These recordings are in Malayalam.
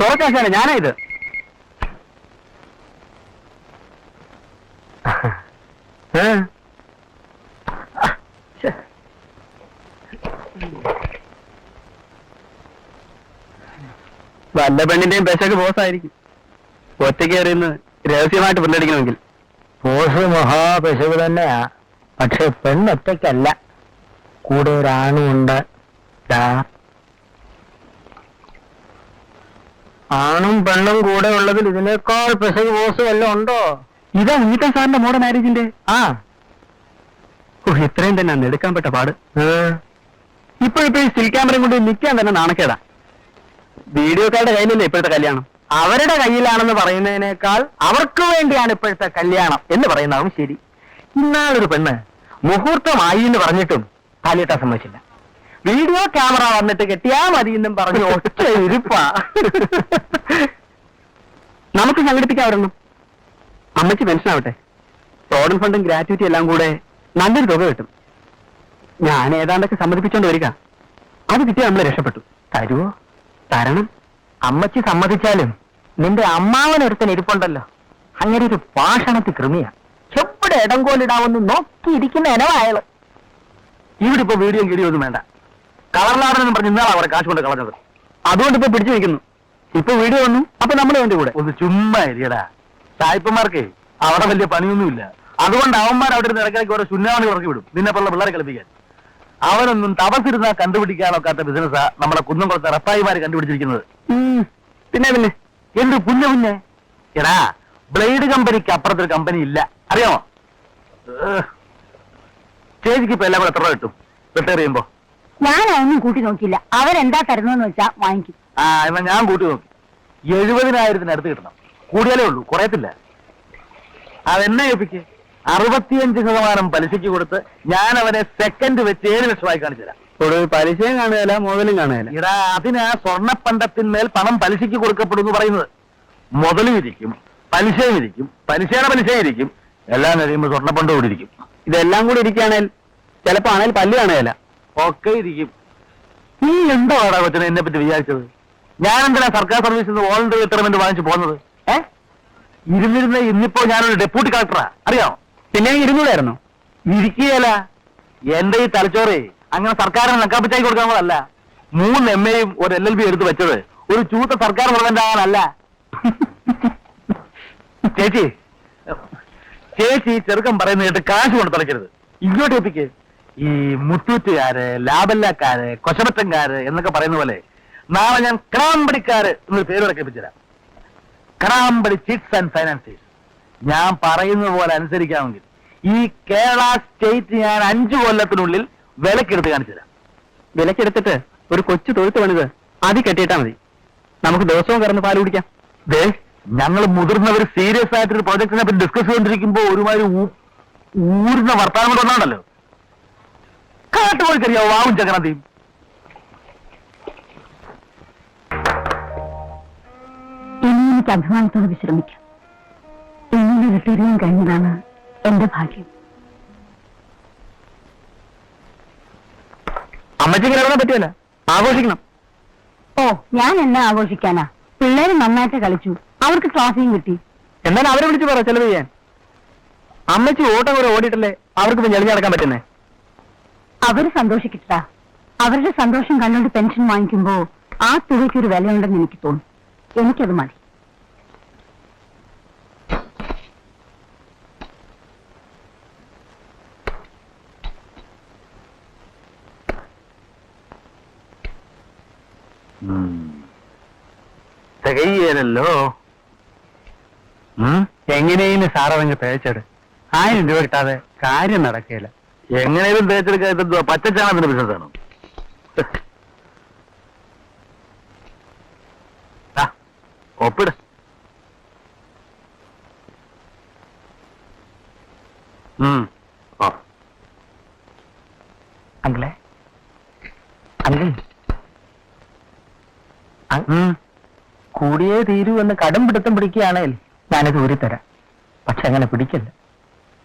തോറ്റാശാന ഞാനാ ഇത്. വല്ല പെണ്ണിന്റെയും പെശക്ക് ബോസായിരിക്കും ഒറ്റയ്ക്ക് അറിയുന്നത് രഹസ്യമായിട്ട് പിള്ളടിക്കണമെങ്കിൽ ബോസ് മഹാപെശക് തന്നെയാ. പക്ഷെ പെണ്ണൊറ്റയ്ക്കല്ല. കൂടെ ഒരാണും ഉണ്ട് ദാ. ആണും പെണ്ണും കൂടെ ഉള്ളതിൽ ഇതിനേക്കാൾ പെസക് ബോസ് വല്ലതും ഉണ്ടോ? ഇതാ ഉണ്ണിത്തൻ സാറിന്റെ മോഡ മാരേജിന്റെ. ആ. ഓ ഇത്രയും തന്നെ അന്ന് എടുക്കാൻ പറ്റ പാട്. ഇപ്പൊ ഇപ്പോഴിപ്പോ ഈ സ്റ്റിൽ ക്യാമറയും കൊണ്ട് നിൽക്കാൻ തന്നെ നാണക്കേടാ. വീഡിയോക്കാരുടെ കയ്യിലല്ലേ ഇപ്പോഴത്തെ കല്യാണം? അവരുടെ കയ്യിലാണെന്ന് പറയുന്നതിനേക്കാൾ അവർക്ക് വേണ്ടിയാണ് ഇപ്പോഴത്തെ കല്യാണം എന്ന് പറയുന്നതും ശരി. ഇന്നാളൊരു പെണ്ണ് മുഹൂർത്തമായി എന്ന് പറഞ്ഞിട്ടും താലിയിട്ടാൻ സമ്മതിച്ചില്ല. വീഡിയോ ക്യാമറ വന്നിട്ട് കെട്ടിയാ മതി എന്നും പറഞ്ഞു ഒറ്റ ഇരിപ്പാ. നമുക്ക് സംഘടിപ്പിക്കാം ഒരെണ്ണം അമ്മച്ചി പെൻഷൻ ആവട്ടെ പ്രോവിഡന്റ് ഫണ്ടും ഗ്രാറ്റുവിറ്റി എല്ലാം കൂടെ നല്ലൊരു തുക കിട്ടും. ഞാൻ ഏതാണ്ടൊക്കെ സമ്മതിപ്പിച്ചോണ്ട് വരിക. അത് കിട്ടിയാൽ നമ്മൾ രക്ഷപ്പെട്ടു. തരുവോ? തരണം. അമ്മച്ചി സമ്മതിച്ചാലും നിന്റെ അമ്മാവൻ ഒരുത്തൻ ഇരിപ്പുണ്ടല്ലോ. അങ്ങനെ ഒരു പാഷണത്തി കൃമിയാ. എവിടെ ഇടം കോലിടാവെന്ന് നോക്കിയിരിക്കുന്ന ഇനവായാലും ഇവിടെ ഇപ്പൊ വീഡിയോ കിടിയൊന്നും വേണ്ട. കളർലാടനെന്ന് പറഞ്ഞ് ഇന്നാളാ അവിടെ കാശ് കൊണ്ട് കളഞ്ഞത്. അതുകൊണ്ട് ഇപ്പൊ പിടിച്ചു നിൽക്കുന്നു. ഇപ്പൊ വീഡിയോ വന്നു. അപ്പൊ നമ്മൾ വേണ്ടി കൂടെ. ഒന്ന് ചുമ്മാ ഇല്ലടാ സായിപ്പന്മാർക്ക് അവിടെ വലിയ പണിയൊന്നുമില്ല. അതുകൊണ്ട് അവന്മാർ അവിടെ ഇരുന്ന് ഇടയ്ക്കിടയ്ക്ക് ഓരോ ചുന്നാണി ഇറക്കി വിടും. നിന്നെ പോലുള്ള പിള്ളേരെ കളിപ്പിക്കാൻ. അവനൊന്നും തപസിരുന്നാ കണ്ടുപിടിക്കാനൊക്കാത്ത ബിസിനസ്സാ നമ്മളെ കുന്നംകുളത്തെ റപ്പായിമാര് കണ്ടുപിടിച്ചിരിക്കുന്നത്. പിന്നെ പിന്നെ എന്ത് പുഞ്ഞ പുന്നെ എടാ ബ്ലേഡ് കമ്പനിക്ക് അപ്പുറത്തൊരു കമ്പനി ഇല്ല. അറിയാമോ. ചേച്ചിക്ക് ഇപ്പൊ എല്ലാം കൂടെ എത്ര കിട്ടും? റിട്ടയർ ചെയ്യുമ്പോ. ഞാൻ അതൊന്നും കൂട്ടി നോക്കിയില്ല. അവരെന്താ തരുന്നതെന്ന് വെച്ചാ വാങ്ങിക്കും. ആ എന്നാ ഞാൻ കൂട്ടി നോക്കി. എഴുപതിനായിരത്തിന് അടുത്ത് കിട്ടണം. കൂടിയാലേ ഉള്ളൂ കുറയത്തില്ല. അതെന്നെ ഏൽപ്പിക്ക്? അറുപത്തിയഞ്ച് ശതമാനം പലിശയ്ക്ക് കൊടുത്ത് ഞാൻ അവനെ സെക്കൻഡ് വെച്ച് ഏഴ് ലക്ഷമായി കാണിച്ചു തരാം ഒടുവിൽ പലിശയും കാണുകയില്ല മുതലും കാണുകയില്ല. ഇടാ അതിനാ സ്വർണപ്പണ്ടത്തിന്മേൽ പണം പലിശയ്ക്ക് കൊടുക്കപ്പെടുന്നു പറയുന്നത്. മുതലും ഇരിക്കും പലിശയും ഇരിക്കും പലിശയുടെ പലിശയും ഇരിക്കും. എല്ലാം കഴിയുമ്പോൾ സ്വർണപ്പണ്ടം കൂടി ഇരിക്കും. ഇതെല്ലാം കൂടി ഇരിക്കുകയാണെങ്കിൽ ചിലപ്പോ ആണെങ്കിൽ പല്ല് കാണുകയില്ല. ഒക്കെ ഇരിക്കും. നീ എന്താ വാടാ കൊച്ചനെ എന്നെ പറ്റി വിചാരിച്ചത്? ഞാൻ എന്തിനാ സർക്കാർ സർവീസിൽ നിന്ന് വോളണ്ടറി റിട്ടയർമെന്റ് വാങ്ങിച്ചു പോകുന്നത്? ഏ? ഇരുന്നിരുന്ന ഇന്നിപ്പോ ഞാനൊരു ഡെപ്യൂട്ടി കളക്ടറാ അറിയാമോ? പിന്നെ ഇരുന്നൂടായിരുന്നു ഇരിക്കുകയല്ല. എന്റെ ഈ തലച്ചോറ് അങ്ങനെ സർക്കാരിനെ നക്കാപ്പിച്ചായി കൊടുക്കാനുള്ളതല്ല മൂന്ന് എം എയും ഒരു എൽ എൽ ബി എടുത്ത് വെച്ചത് ഒരു ചൂത്ത സർക്കാർ പ്രസിഡന്റ് ആകാനല്ല ചേച്ചി ചേച്ചി ചെറുക്കം പറയുന്ന കേട്ട് കാശ് കൊണ്ട് തളയ്ക്കരുത് ഇങ്ങോട്ട് എത്തിക്ക് ഈ മുത്തൂറ്റുകാര് ലാബല്ലക്കാര് കൊശമറ്റംകാര് എന്നൊക്കെ പറയുന്ന പോലെ നാളെ ഞാൻ കടാമ്പടിക്കാര് എന്നൊരു പേര് കേൾപ്പിച്ചുതരാം കടാമ്പടി ചിറ്റ്സ് ആൻഡ് ഫൈനാൻസേഴ്സ് ഞാൻ പറയുന്ന പോലെ അനുസരിക്കാമെങ്കിൽ ഈ കേരള സ്റ്റേറ്റ് ഞാൻ അഞ്ചു കൊല്ലത്തിനുള്ളിൽ വിലക്കെടുത്ത് കാണിച്ചു തരാം. വിലക്കെടുത്തിട്ട് ഒരു കൊച്ചു തൊഴുത്ത് പണിത് അതി കെട്ടിയിട്ടാ മതി. നമുക്ക് ദിവസവും കറന്ന് പാൽ കുടിക്കാം. ദേ ഞങ്ങൾ മുതിർന്നവർ സീരിയസ് ആയിട്ടൊരു പ്രോജക്റ്റിനെ പറ്റി ഡിസ്കസ് ചെയ്തിരിക്കുമ്പോൾ ഒരുമാതിരി ഊരുന്ന വർത്താനം കൊണ്ടാണല്ലോ കാട്ടുപോയിക്കറിയാവോ വാവും ചക്രന്തിയും ഇനി എനിക്ക് അഭിമാനത്തോടെ വിശ്രമിക്കാം. ഇങ്ങനെ റിട്ടയറിയാൻ കഴിഞ്ഞതാണ് എന്റെ ഭാഗ്യം. അമ്മച്ചിങ്ങനെ ഇറങ്ങാൻ ആഘോഷിക്കണം. ഓ ഞാൻ എന്നാ ആഘോഷിക്കാനാ? പിള്ളേര് നന്നായിട്ട് കളിച്ചു. അവർക്ക് ട്രോഫിയും കിട്ടി. എന്നാൽ അവരെ വിളിച്ച് പറ ചെലവ് ചെയ്യാൻ. അമ്മച്ചി ഓട്ടം കൂടെ ഓടിയിട്ടല്ലേ അവർക്ക് ഇപ്പൊ ഞെളിഞ്ഞടക്കാൻ പറ്റുന്നേ? അവർ സന്തോഷിക്കട്ടാ. അവരുടെ സന്തോഷം കണ്ടുകൊണ്ട് പെൻഷൻ വാങ്ങിക്കുമ്പോ ആ തുകയ്ക്ക് ഒരു വിലയുണ്ടെന്ന് എനിക്ക് തോന്നും. എനിക്കത് മതി. തികയ്യല്ലോ എങ്ങനെയും സാറവങ്ങ് തേച്ചെട്. ആയിരം രൂപ കിട്ടാതെ കാര്യം നടക്കുകയില്ല എങ്ങനെയും തേച്ചെടുക്കാത്ത പച്ചച്ചാണത്തിന്റെ ബിസിനസ് ആണോ? ദാ, ഒപ്പിട്. അങ്കിളെ. അങ്കിൾ. കൂടിയേ തീരൂ എന്ന് കടം പിടുത്തം പിടിക്കുകയാണെങ്കിൽ ഞാനത് തരാം. പക്ഷെ അങ്ങനെ പിടിക്കല്ല.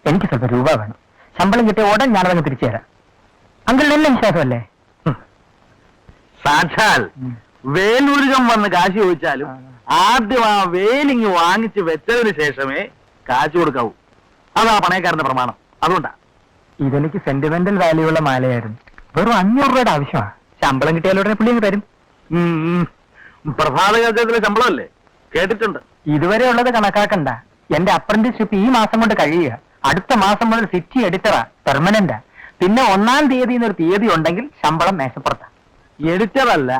എനിക്ക് സ്വല്പം രൂപ വേണം. ശമ്പളം കിട്ടിയ ഉടൻ ഞാനതങ്ങ് തിരിച്ചു തരാം അങ്കിളിന് എന്നെ വിശ്വാസമല്ലേ? സാക്ഷാൽ വേലുരുകം വന്ന് കാശ് ചോദിച്ചാലും ആദ്യം ആ വേലിങ് വാങ്ങിച്ച് വെച്ചതിന് ശേഷമേ കാശ് കൊടുക്കാവൂ. അതാ പണയക്കാരന്റെ പ്രമാണം. അതുകൊണ്ടാ. ഇതെനിക്ക് സെന്റിമെന്റൽ വാല്യൂ ഉള്ള മാലയായിരുന്നു. വെറും അഞ്ഞൂറ് രൂപയുടെ ആവശ്യമാണ് ശമ്പളം കിട്ടിയാലുടനെ പുള്ളി അങ്ങ് തരും. പ്രഭാത കച്ചവടത്തിലെ ശമ്പളമല്ലേ? കേട്ടിട്ടുണ്ട്. ഇതുവരെ ഉള്ളത് കണക്കാക്കണ്ട. എന്റെ അപ്രന്റീസ്ഷിപ്പ് ഈ മാസം കൊണ്ട് കഴിയുക. അടുത്ത മാസം മുതൽ സിറ്റി എഡിറ്ററാ പെർമനന്റാ പിന്നെ ഒന്നാം തീയതി എന്നൊരു തീയതി ഉണ്ടെങ്കിൽ ശമ്പളം മേശപ്പുറത്താ എഡിറ്ററല്ല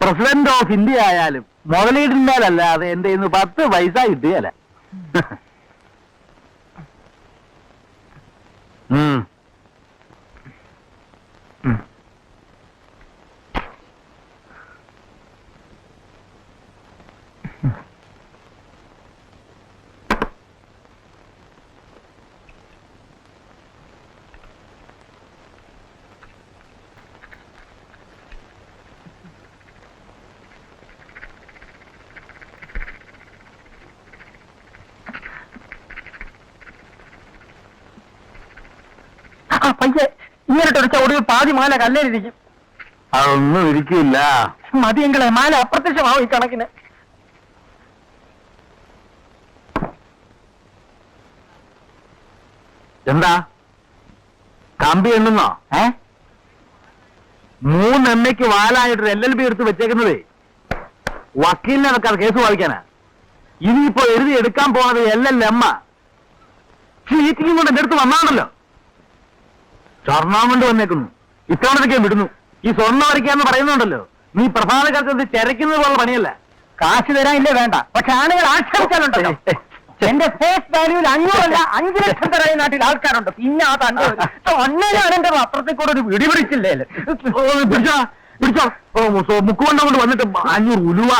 പ്രസിഡന്റ് ഓഫ് ഇന്ത്യ ആയാലും മുതലിടുന്നാലല്ലാതെ എന്റെ ഇന്ന് പത്ത് പൈസ കിട്ടുകയല്ല ഉം. ഉം. പയ്യെ ഇങ്ങനെ ഒടുവിൽ പാതി മാല കല്ലേലിരിക്കും അതൊന്നും ഇരിക്കില്ല. മതിയെങ്കിലെ മാല അപ്രത്യക്ഷമാവും ഈ കണക്കിന്. എന്താ? കമ്പി എണ്ണുന്നോ? ഏ? മൂന്ന് എണ്ണയ്ക്ക് വാലായിട്ട് എൽ എൽ ബി എടുത്ത് വെച്ചേക്കുന്നതേ. വക്കീലിനെ വെക്കാതെ കേസ് വായിക്കാനാ. ഇനിയിപ്പോ എഴുതി എടുക്കാൻ പോകാതെ എൽ എൽ എമ്മ ചീറ്റിങ്ങും കൊണ്ട് എന്റെ അടുത്ത് വന്നാണല്ലോ. കൊണ്ട് വന്നേക്കുന്നു. ഇത്തവണത്തേക്ക് വിടുന്നു. ഈ സ്വർണം വരയ്ക്കാന്ന് പറയുന്നുണ്ടല്ലോ. നീ പ്രധാന കർത്തത്തിൽ ചരക്കുന്നത് പോലെ പണിയല്ല. കാശ് ഇല്ല വേണ്ട. പക്ഷെ ആളുകൾ ആക്ഷേപിച്ചാലുണ്ടല്ലോ എന്റെ ഫേസ് വാല്യൂവിൽ അഞ്ഞൂറല്ല അഞ്ചു ലക്ഷം തരാൻ ഈ നാട്ടിൽ ആൾക്കാരുണ്ട്. പിന്നെ ആ തന്നെ ഒന്നേലാണ് എന്റെ പത്രത്തിൽ കൂടെ ഒരു പിടി പിടിച്ചില്ലേ? പിടിച്ചോ പിടിച്ചോ. കൊണ്ട് വന്നിട്ട് അഞ്ഞൂറ് ഉലുവ.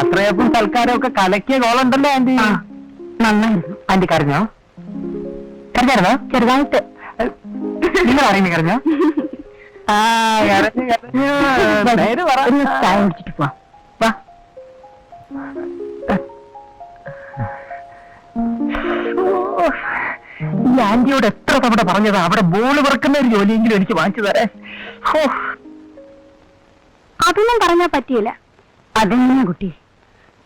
യാത്രയപ്പും സൽക്കാരവും ഒക്കെ കലക്കിയ ഗോളുണ്ടല്ലോ ആന്റി. നന്നായിരുന്നു ആന്റി കരഞ്ഞോ? കരഞ്ഞായിരുന്നോ? ചെറുതായിട്ട്. നിങ്ങൾ കരഞ്ഞോ? ആ കരഞ്ഞു കരഞ്ഞു. നേര് പറ. ഒരു ചായ കുടിച്ചിട്ട് പോവാം. വാ. ഈ ആന്റിയോട് എത്ര തവണ പറഞ്ഞതാ? അവിടെ ബോൾ പറക്കുന്ന ഒരു ജോലിയെങ്കിലും എനിക്ക് വാങ്ങിച്ചു തരേ അതൊന്നും പറഞ്ഞാ പറ്റിയില്ല. അതെങ്ങനെയാ കുട്ടി?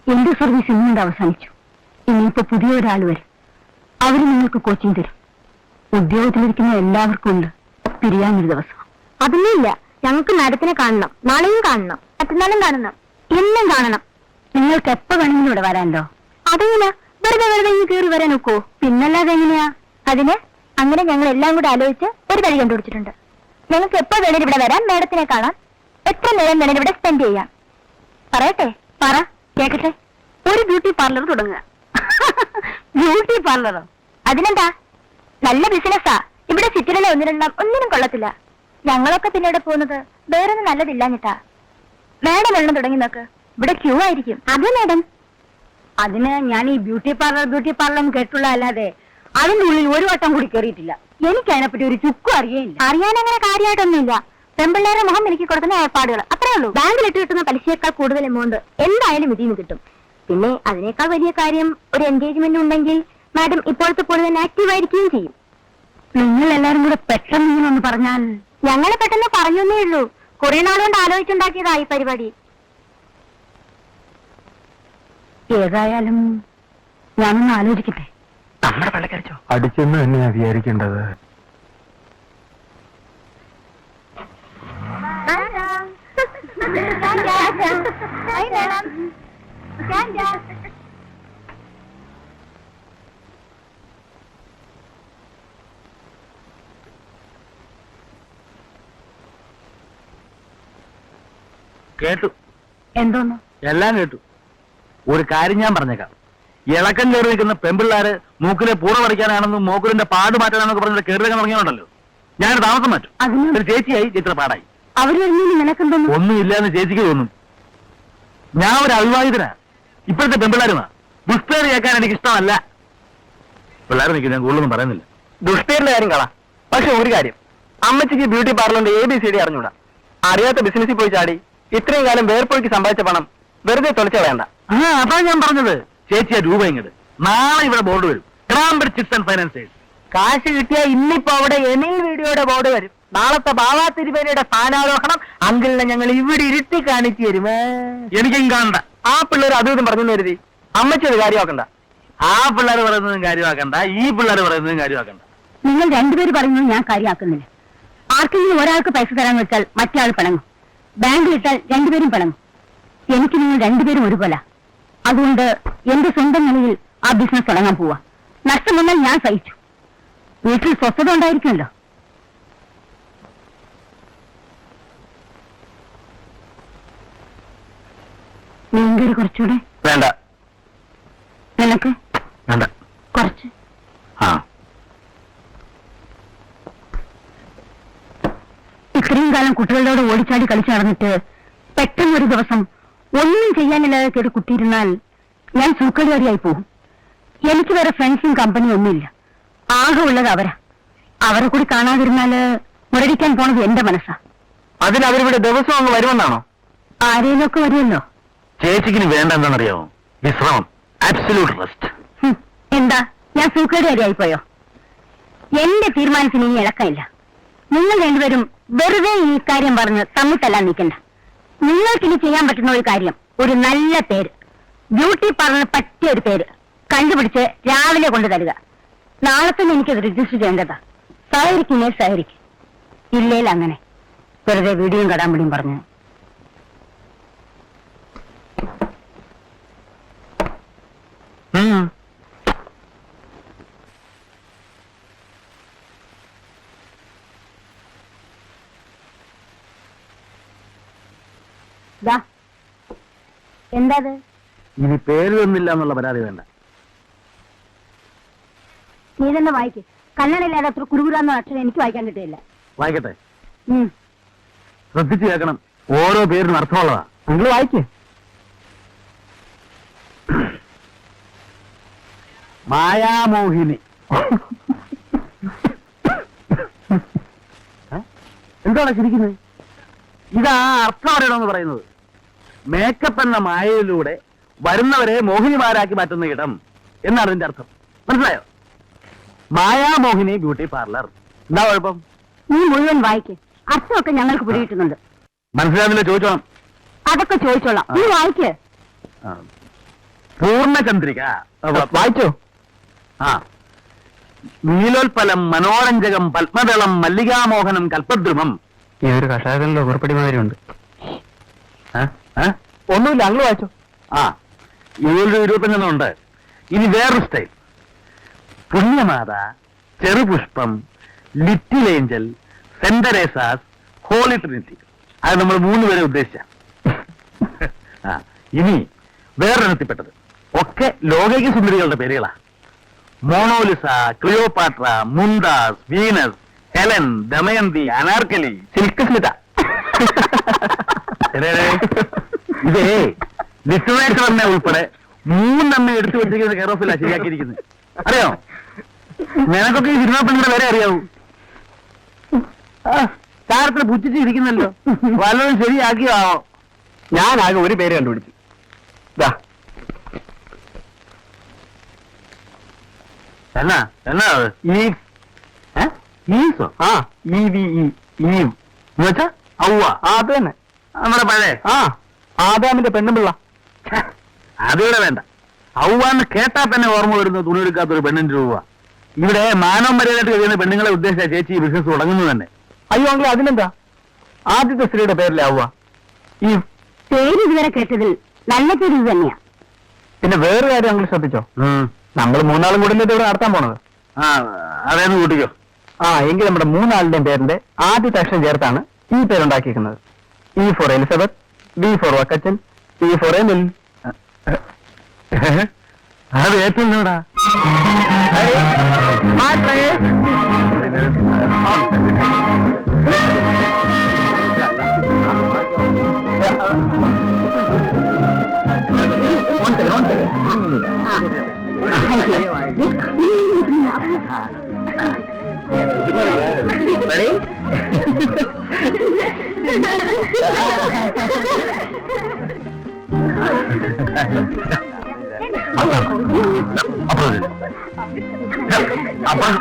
എന്റെ സർവീസ് ഇന്നുകൊണ്ട് അവസാനിച്ചു. ഇനിയിപ്പോ പുതിയ ഒരാൾ വരും. അവർ നിങ്ങൾക്ക് കോച്ചിങ് തരും. ഉദ്യോഗത്തിലിരിക്കുന്ന എല്ലാവർക്കും ഉണ്ട്. പിരിയാനൊരു ദിവസം. അതൊന്നുമില്ല. ഞങ്ങൾക്ക് മാഡത്തിനെ കാണണം. നാളെയും കാണണം. മറ്റന്നാളും കാണണം. എന്നും കാണണം. നിങ്ങൾക്ക് എപ്പോ വേണമെങ്കിലും ഇവിടെ വരാനല്ലോ അതെങ്ങനെയാ? വെറുതെ വെറുതെ ഇനി കയറി വരാൻ നോക്കോ പിന്നല്ലാതെ എങ്ങനെയാ? അതിന് അങ്ങനെ ഞങ്ങൾ എല്ലാം കൂടെ ആലോചിച്ച് ഒരു വഴി കണ്ടുപിടിച്ചിട്ടുണ്ട്. ഞങ്ങൾക്ക് എപ്പോ വേണേലും ഇവിടെ വരാം. മാഡത്തിനെ കാണാം. എത്ര നേരം വേണേലും ഇവിടെ സ്പെൻഡ് ചെയ്യാം. പറയട്ടെ? പറ. കേക്കട്ടെ? ഒരു ബ്യൂട്ടി പാർലർ തുടങ്ങുക. ബ്യൂട്ടി പാർലറോ? അതിനെന്താ? നല്ല ബിസിനസ്സാ. ഇവിടെ സിറ്റിയിലെ ഒന്നിനെണ്ണം ഒന്നിനും കൊള്ളത്തില്ല. ഞങ്ങളൊക്കെ പിന്നീട് പോകുന്നത്? വേറൊന്നും നല്ലതില്ലാഞ്ഞിട്ടാ മാഡം എണ്ണം തുടങ്ങി നോക്ക്. ഇവിടെ ക്യൂ ആയിരിക്കും. അതെ മാഡം. അതിന് ഞാൻ ഈ ബ്യൂട്ടി പാർലർ ബ്യൂട്ടി പാർലർ കേട്ടുള്ള അല്ലാതെ അതിന്റെ ഉള്ളിൽ ഒരു വട്ടം കൂടി കയറിയിട്ടില്ല എനിക്ക് അതിനെപ്പറ്റി ഒരു ചുക്കും അറിയില്ല അറിയാൻ അങ്ങനെ കാര്യമായിട്ടൊന്നുമില്ല. പെമ്പിള്ളേരുടെ മുഖം എനിക്ക് കൊടുക്കുന്ന ഏർപ്പാടുകൾ ഉള്ളൂ ബാങ്കിൽ ഇട്ട് കിട്ടുന്ന പലിശയേക്കാൾ കൂടുതൽ എമൗണ്ട് എന്തായാലും ഇതിൽ നിന്ന് കിട്ടും. പിന്നെ? അതിനേക്കാൾ വലിയ കാര്യം ഒരു എൻഗേജ്മെന്റ് ഉണ്ടെങ്കിൽ മാഡം ഇപ്പോഴത്തെ പോലെ തന്നെ ആക്റ്റീവ് ആയിരിക്കുകയും ചെയ്യും. നിങ്ങൾ എല്ലാരും കൂടെ പെട്ടെന്ന് ഇങ്ങനെ ഒന്ന് പറഞ്ഞാൽ? ഞങ്ങളെ പെട്ടെന്ന് പറഞ്ഞേ ഉള്ളൂ. കുറെ നാളുകൊണ്ട് ആലോചിച്ചുണ്ടാക്കിയതാ ഈ പരിപാടി. ഏതായാലും ഞാനൊന്ന് ആലോചിക്കട്ടെ. നമ്മുടെ പള്ളക്കരച്ചോ? അടിച്ചെന്ന് തന്നെയാ വിചാരിക്കേണ്ടത്. കേട്ടു. എന്തോന്നു? എല്ലാം കേട്ടു. ഒരു കാര്യം ഞാൻ പറഞ്ഞേക്കാം. ഇളക്കം കയറി നിൽക്കുന്ന പെമ്പിള്ളാര് മൂക്കിലെ പൂറ പഠിക്കാനാണെന്നും മൂക്കിലിന്റെ പാട് മാറ്റാനാണെന്നൊക്കെ പറഞ്ഞിട്ട് കേറി തുടങ്ങിയുണ്ടല്ലോ ഞാൻ താമസം മാറ്റും. ഒരു ചേച്ചിയായി ചിത്ര പാടായി. അവർ ഒന്നും ഇല്ലാന്ന് ചേച്ചിക്ക് തോന്നും. ഞാൻ ഒരു അവിവാഹിതനാ. ഇപ്പോഴത്തെ പെമ്പിള്ളാരുമാ? ദുഷ്പേര് കേൾക്കാൻ എനിക്ക് ഇഷ്ടമല്ല പിള്ളേർ നിൽക്കും ഞാൻ കൂടുതലൊന്നും പറയുന്നില്ല. ദുഷ്പേരിന്റെ കാര്യം കളാ. പക്ഷെ ഒരു കാര്യം അമ്മച്ചിക്ക് ബ്യൂട്ടി പാർലറിന്റെ എ ബി സി ഡി അറിഞ്ഞൂടാ. അറിയാത്ത ബിസിനസ്സിൽ പോയി ചാടി ഇത്രയും കാലം വേർപ്പൊഴിക്ക് സമ്പാദിച്ച പണം വെറുതെ തൊലച്ച വേണ്ട. ആ അതാ ഞാൻ പറഞ്ഞത്. ചേച്ചിയാ രൂപ ഇങ്ങട്. നാളെ ഇവിടെ ബോർഡ് വരും. ക്രാംബർ ചിറ്റ്സ് ആൻഡ് ഫൈനാൻസേഴ്സ് കാശ് കിട്ടിയ ഇന്നിപ്പോ അവിടെ എമിൽ വീഡിയോയുടെ ബോർഡ് വരും. നാളത്തെ ബാബാ തിരുവേലിയുടെ സ്ഥാനാരോഹണം അങ്കിളിനെ ഞങ്ങൾ ഇവിടെ ഇരുത്തി കാണിച്ചു തരുമേ. എനിക്കും കാണണ്ട. ആ പിള്ളേർ അതും ഇതും പറഞ്ഞു കരുതി. അമ്മച്ചത് കാര്യമാക്കണ്ട ആ പിള്ളേർ പറയുന്നതും കാര്യമാക്കണ്ട ഈ പിള്ളേർ പറയുന്നതും കാര്യമാക്കണ്ട നിങ്ങൾ രണ്ടുപേര് പറയുന്നത് ഞാൻ കാര്യമാക്കുന്നില്ല. ആർക്കെങ്കിലും ഒരാൾക്ക് പൈസ തരാൻ വെച്ചാൽ മറ്റേ ആൾ പിണങ്ങും. ബാങ്കിൽ ഇട്ടാൽ രണ്ടുപേരും പിണങ്ങും. എനിക്ക് നിങ്ങൾ രണ്ടുപേരും ഒരുപോലെ. അതുകൊണ്ട് എന്റെ സ്വന്തം നിലയിൽ ആ ബിസിനസ് തുടങ്ങാൻ പോവാ. നഷ്ടം വന്നാൽ ഞാൻ സഹിച്ചു. വീട്ടിൽ സ്വസ്ഥത ഉണ്ടായിരിക്കുമല്ലോ. മീൻകറി കുറച്ചുകൂടെ. വേണ്ട. നിനക്ക്? വേണ്ട. കുറച്ച്. ആ. ഇത്രയും കാലം കുട്ടികളോട് ഓടിച്ചാടി കളിച്ചു നടന്നിട്ട് പെട്ടെന്ന് ഒരു ദിവസം ഒന്നും ചെയ്യാനില്ലാതെ കേട്ട് കുത്തിയിരുന്നാൽ ഞാൻ സൂക്കലുകാരിയായി പോകും. എനിക്ക് വേറെ ഫ്രണ്ട്സും കമ്പനിയും ഒന്നുമില്ല. ആകെ ഉള്ളത് അവരാ. അവരെ കൂടി കാണാതിരുന്നാൽ മുരടിക്കാൻ പോണത് എന്റെ മനസ്സാ. അതിന് അവരിവിടെ ദിവസം അങ്ങ് വരുമെന്നാണോ? ആരേലൊക്കെ വരുമല്ലോ. ചേച്ചിക്കിന് വേണ്ട എന്താണെന്നറിയാമോ വിശ്രമം. ആബ്സല്യൂട്ട് റെസ്റ്റ് എന്താ? ഞാൻ സൂക്കേടുകാരിയായി പോയോ എന്റെ തീരുമാനത്തിന് ഇനി ഇളക്കമില്ല. നിങ്ങൾ രണ്ടുപേരും വെറുതെ ഈ കാര്യം പറഞ്ഞ് തമ്മിത്തല്ലാൻ നിൽക്കണ്ട. നിങ്ങൾക്കിനി ചെയ്യാൻ പറ്റുന്ന ഒരു കാര്യം ഒരു നല്ല പേര്. ബ്യൂട്ടി പാർലറിന് പറ്റിയ ഒരു പേര്. കണ്ടുപിടിച്ച് രാവിലെ കൊണ്ടു തരിക. നാളെ തന്നെ എനിക്കത് രജിസ്റ്റർ ചെയ്യേണ്ടതാ. സഹകരിക്കുന്നേ സഹകരിക്കും. ഇല്ലേലങ്ങനെ. വെറുതെ വീഡിയോയും കടാമ്പിടിയും പറഞ്ഞു ദാ എന്താ അത് ഇനി പേര് തന്നില്ല എന്നുള്ള പരാതി വേണ്ട. നീ തന്നെ വായിക്ക്. കണ്ണടയില്ലാതെ അത്ര കുരുകുരാന്ന അക്ഷരം എനിക്ക് വായിക്കാൻ കിട്ടിയില്ല. വായിക്കട്ടെ? ഉം. ശ്രദ്ധിച്ചു കേൾക്കണം. ഓരോ പേരിനും അർത്ഥമുള്ളതാ. നിങ്ങൾ വായിക്കേ. മായാമോഹിനി. ഏ? എന്താണ് ചിരിക്കുന്നത് ഇതാ അർത്ഥം അറിയണമെന്ന് പറയുന്നത്. മേക്കപ്പ് എന്ന മായയിലൂടെ വരുന്നവരെ മോഹിനിമാരാക്കി മാറ്റുന്ന ഇടം എന്നാണ് അതിന്റെ അർത്ഥം. മനസ്സിലായോ? Mayamohini beauty parlour. എന്താ കുഴപ്പം? നീ മുഴുവൻ വായിക്കേ. അർത്ഥമൊക്കെ ഞങ്ങൾക്ക് പിടികിട്ടുന്നുണ്ട്. മനസ്സിലാവില്ല ചോദിച്ചോളാം. അതൊക്കെ ചോദിച്ചോളാം. നീ വായിക്കേ. ആ. പൂർണചന്ദ്രിക. വായിച്ചോ? ആ. നീലോൽപ്പലം മനോരഞ്ജകം പത്മദളം മല്ലികാമോഹനം കൽപ്പദ്രുമം. ഈ ഒരു കഷായത്തിലുള്ള ഉറപ്പടി മാതിരി ഉണ്ട് ഏ? ഒന്നുമില്ല അങ്ങ് വായിച്ചോ. ആ ഏഴ് ഇരുപത്തഞ്ചെണ്ണം ഉണ്ട്. ഇനി വേറൊരു style. Punyamatha Cherupushpam little angel saint Teresa's holy Trinity. അത് നമ്മൾ മൂന്ന് പേരെ ഉദ്ദേശിച്ച. ആ ഇനി വേറൊരെണ്ണത്തിൽപ്പെട്ടത്. ഒക്കെ ലോകൈക സുന്ദരികളുടെ പേരുകളാ. Mona Lisa Cleopatra Mumtaz Venus Helen Damayanti Anarkali Silk Smitha. ഇതേ ലിറ്ററേച്ചർ തന്നെ ഉൾപ്പെടെ മൂന്നെണ്ണ എടുത്തു വെച്ചിരിക്കുന്നത് കെയർ ഓഫില്ല ശരിയാക്കിയിരിക്കുന്നത്. അറിയോ? നിനക്കൊക്കെ ഈ സിനിമ പെണ്ണുടെ വരെ അറിയാവൂ. താരത്തിൽ പുച്ഛിച്ച് ഇരിക്കുന്നല്ലോ വല്ലതും ശരിയാക്കിയോ? ഞാൻ ആകെ ഒരു പേര് കണ്ടുപിടിച്ചു. എന്നാ എന്നാ ഈ? ഈസോ ആ എന്ന് ഔവ ആ അത് തന്നെ. നമ്മുടെ പഴയ. ആ ആദാമിന്റെ പെണ്ണും പിള്ള അതിവിടെ വേണ്ട. ഔവാന്ന് കേട്ടാ തന്നെ ഓർമ്മ വരുന്ന തുണി എടുക്കാത്ത ഒരു പെണ്ണിന്റെ രൂപ. ഇവിടെ മാനവം മര്യാദയായിട്ട് കഴിയുന്ന പെണ്ണുങ്ങളെ ഉദ്ദേശിച്ച ചേച്ചി ഈ ബിസിനസ് തുടങ്ങുന്നത് തന്നെ. അയ്യോ അങ്കിൾ അതിനെന്താ? ആദ്യത്തെ സ്ത്രീയുടെ പേരിലെ ഔവ ഈ പേര് ഇതുവരെ കേട്ടതിൽ നല്ല പേര് ഇത് തന്നെയാ. പിന്നെ വേറെ കാര്യം അങ്കിൾ ശ്രദ്ധിച്ചോ? നമ്മൾ മൂന്നാളും കൂടി ഇവിടെ നടത്താൻ പോണത്. ആ അതേന്ന് കൂട്ടിക്കോ. ആ എങ്കിൽ നമ്മുടെ മൂന്നാളുടെയും പേരിന്റെ ആദ്യത്തെ അക്ഷരം ചേർത്താണ് ഈ പേരുണ്ടാക്കിയിരിക്കുന്നത്. E for Elizabeth B for Vakkachan P for Emil അത് ഏറ്റവും Ready? அப்புறம்